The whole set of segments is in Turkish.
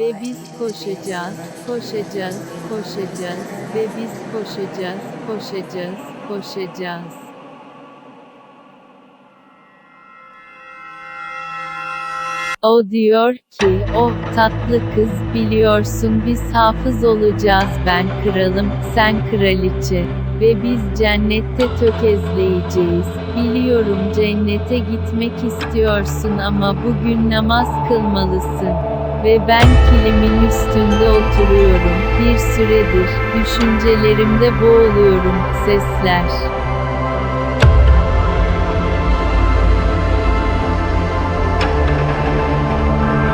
Ve biz koşacağız, koşacağız, koşacağız ve biz koşacağız, koşacağız, koşacağız. O diyor ki, oh tatlı kız biliyorsun biz hafız olacağız ben kralım, sen kraliçe. Ve biz cennette tökezleyeceğiz. Biliyorum cennete gitmek istiyorsun ama bugün namaz kılmalısın. Ve ben kilimin üstünde oturuyorum. Bir süredir, düşüncelerimde boğuluyorum, sesler.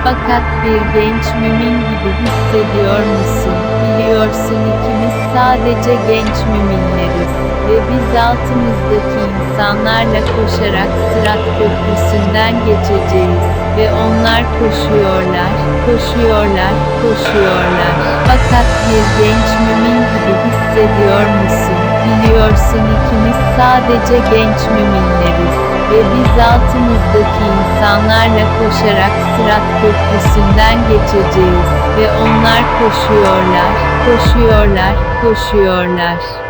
Fakat bir genç mümin gibi hissediyor musun? Biliyorsun ikimiz sadece genç müminleriz. Ve biz altımızdaki insanlarla koşarak Sırat Köprüsü'nden geçeceğiz. Ve onlar koşuyorlar, koşuyorlar, koşuyorlar. Fakat bir genç mümin gibi hissediyor musun? Biliyorsun ikimiz sadece genç müminleriz ve biz altımızdaki insanlarla koşarak Sırat Köprüsü'nden geçeceğiz ve onlar koşuyorlar, koşuyorlar, koşuyorlar.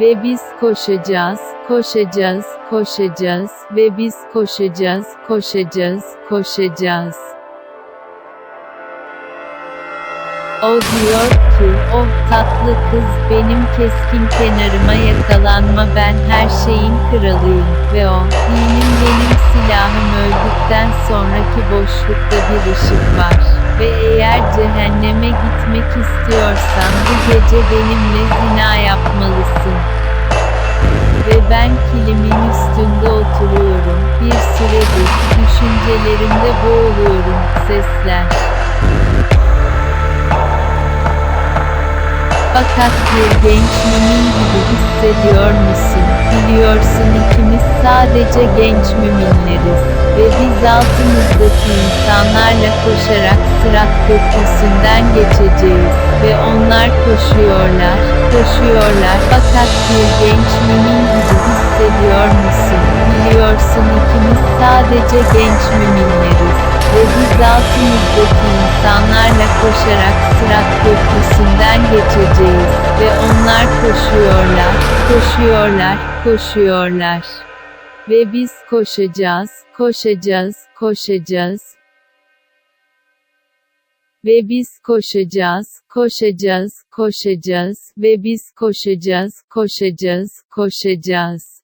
Ve biz koşacağız, koşacağız, koşacağız ve biz koşacağız, koşacağız, koşacağız. O diyor ki, oh tatlı kız benim keskin kenarıma yakalanma ben her şeyin kralıyım ve o, dinim benim silahım öldükten sonraki boşlukta bir ışık var. Ve eğer cehenneme gitmek istiyorsan bu gece benimle zina yapmalısın. Ve ben kilimin üstünde oturuyorum, bir süredir, düşüncelerimde boğuluyorum, sesler. Fakat bir genç mümin gibi hissediyor musun? Biliyorsun ikimiz sadece genç müminleriz. Ve biz altımızdaki insanlarla koşarak Sırat Köprüsü'nden geçeceğiz. Ve onlar koşuyorlar, koşuyorlar. Fakat bir genç mümin gibi hissediyor musun? Biliyorsun ikimiz sadece genç müminleriz. Ve biz altımızdaki insanlarla koşarak Sırat Köprüsü'nden geçeceğiz. Ve onlar koşuyorlar, koşuyorlar, koşuyorlar. Ve biz koşacağız, koşacağız, koşacağız. Ve biz koşacağız, koşacağız, koşacağız ve biz koşacağız, koşacağız, koşacağız.